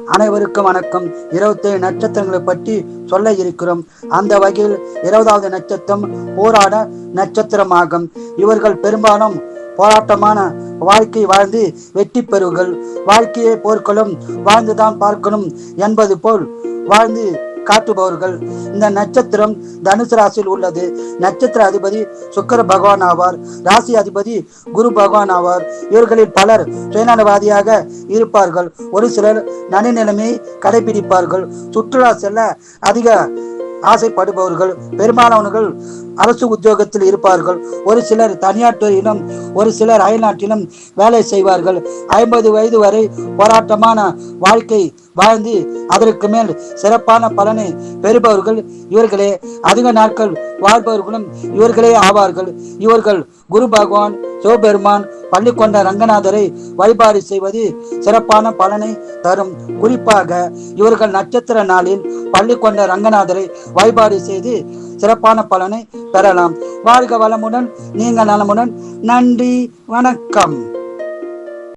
அனைவருக்கும் வணக்கம். இருபத்தேழு நட்சத்திரங்களை பற்றி சொல்ல இருக்கிறோம். அந்த வகையில் இருபதாவது நட்சத்திரம் போராட நட்சத்திரமாகும். இவர்கள் பெரும்பாலும் போராட்டமான வாழ்க்கை வாழ்ந்து வெற்றி பெறுவர்கள். வாழ்க்கையை போர்க்களும் வாழ்ந்துதான் பார்க்கணும் என்பது போல் வாழ்ந்து காட்டுபவர்கள். இந்த நட்சத்திரம் தனுசு ராசியில் உள்ளது. நட்சத்திர அதிபதி சுக்கர பகவான் ஆவார். ராசி அதிபதி குரு பகவான் ஆவார். இவர்களில் பலர் சுயநலவாதியாக இருப்பார்கள். ஒரு சிலர் நடுநிலைமையை கடைபிடிப்பார்கள். சுற்றுலா செல்ல அதிக ஆசைப்படுபவர்கள் பெரும்பாலானவர்கள் அரசு உத்தியோகத்தில் இருப்பார்கள். ஒரு சிலர் தனியார் துறையிலும் ஒரு சிலர் அயல்நாட்டிலும் வேலை செய்வார்கள். ஐம்பது வயது வரை போராட்டமான வாழ்க்கை வாழ்ந்து அதற்கு மேல் சிறப்பான பலனை பெறுபவர்கள் இவர்களே. அதிக நாட்கள் வாழ்பவர்களும் இவர்களே ஆவார்கள். இவர்கள் குரு பகவான் சிவபெருமான் பள்ளிக்கொண்ட ரங்கநாதரை வழிபாடு செய்வது சிறப்பான பலனை தரும். குறிப்பாக இவர்கள் நட்சத்திர நாளில் பள்ளிக்கொண்ட ரங்கநாதரை வழிபாடு செய்து சிறப்பான பலனை பெறலாம். வாழ்க வளமுடன் நீங்கள் நலமுடன். நன்றி வணக்கம்.